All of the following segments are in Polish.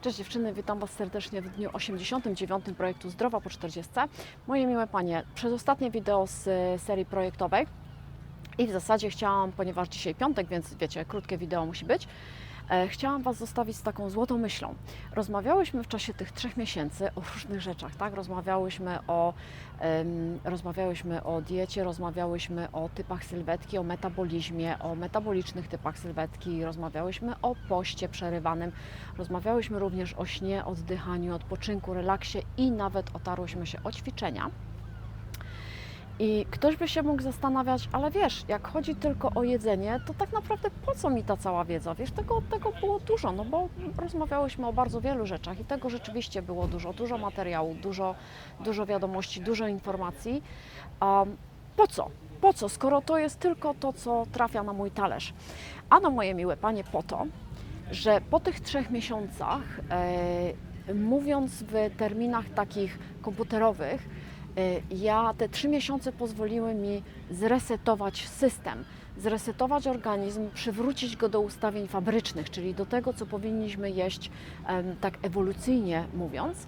Cześć dziewczyny, witam Was serdecznie w dniu 89 projektu Zdrowa po 40. Moje miłe Panie, przez ostatnie wideo z e, serii projektowej i w zasadzie chciałam, ponieważ dzisiaj piątek, więc wiecie, krótkie wideo musi być, chciałam Was zostawić z taką złotą myślą. Rozmawiałyśmy w czasie tych trzech miesięcy o różnych rzeczach, tak? Rozmawiałyśmy o, em, rozmawiałyśmy o diecie, rozmawiałyśmy o typach sylwetki, o metabolizmie, o metabolicznych typach sylwetki, rozmawiałyśmy o poście przerywanym, rozmawiałyśmy również o śnie, oddychaniu, odpoczynku, relaksie i nawet otarłyśmy się o ćwiczenia. I ktoś by się mógł zastanawiać, ale wiesz, jak chodzi tylko o jedzenie, to tak naprawdę po co mi ta cała wiedza? Wiesz, tego, tego było dużo, no bo rozmawiałyśmy o bardzo wielu rzeczach i tego rzeczywiście było dużo, dużo materiału, dużo, dużo wiadomości, dużo informacji. A po co? Po co, skoro to jest tylko to, co trafia na mój talerz? A no moje miłe panie, po to, że po tych trzech miesiącach, e, mówiąc w terminach takich komputerowych, Ja te trzy miesiące pozwoliły mi zresetować system, zresetować organizm, przywrócić go do ustawień fabrycznych, czyli do tego, co powinniśmy jeść tak ewolucyjnie mówiąc.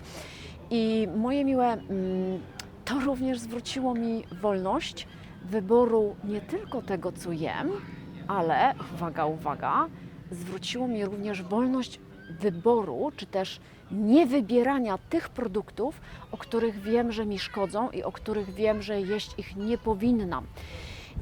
I moje miłe, mm, to również zwróciło mi wolność wyboru nie tylko tego, co jem, ale uwaga, uwaga, zwróciło mi również wolność wyboru, czy też nie wybierania tych produktów, o których wiem, że mi szkodzą i o których wiem, że jeść ich nie powinnam.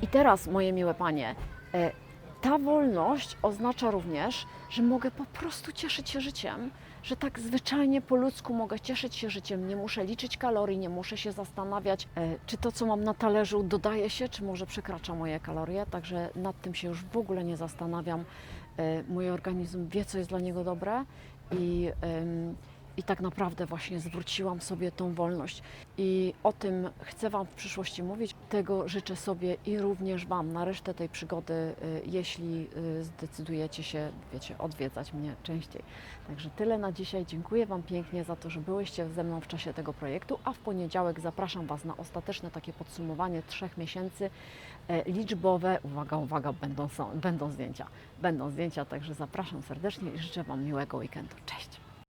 I teraz, moje miłe panie, e, ta wolność oznacza również, że mogę po prostu cieszyć się życiem, że tak zwyczajnie po ludzku mogę cieszyć się życiem. Nie muszę liczyć kalorii, nie muszę się zastanawiać, e, czy to, co mam na talerzu, dodaje się, czy może przekracza moje kalorie. Także nad tym się już w ogóle nie zastanawiam. E, Mój organizm wie, co jest dla niego dobre i, i tak naprawdę właśnie zwróciłam sobie tą wolność. I o tym chcę Wam w przyszłości mówić. Tego życzę sobie i również Wam na resztę tej przygody, y, jeśli y, zdecydujecie się, wiecie, odwiedzać mnie częściej. Także tyle na dzisiaj. Dziękuję Wam pięknie za to, że byłyście ze mną w czasie tego projektu, a w poniedziałek zapraszam Was na ostateczne takie podsumowanie trzech miesięcy e, liczbowe. Uwaga, uwaga, będą, są, będą zdjęcia. Będą zdjęcia, także zapraszam serdecznie i życzę Wam miłego weekendu. Cześć!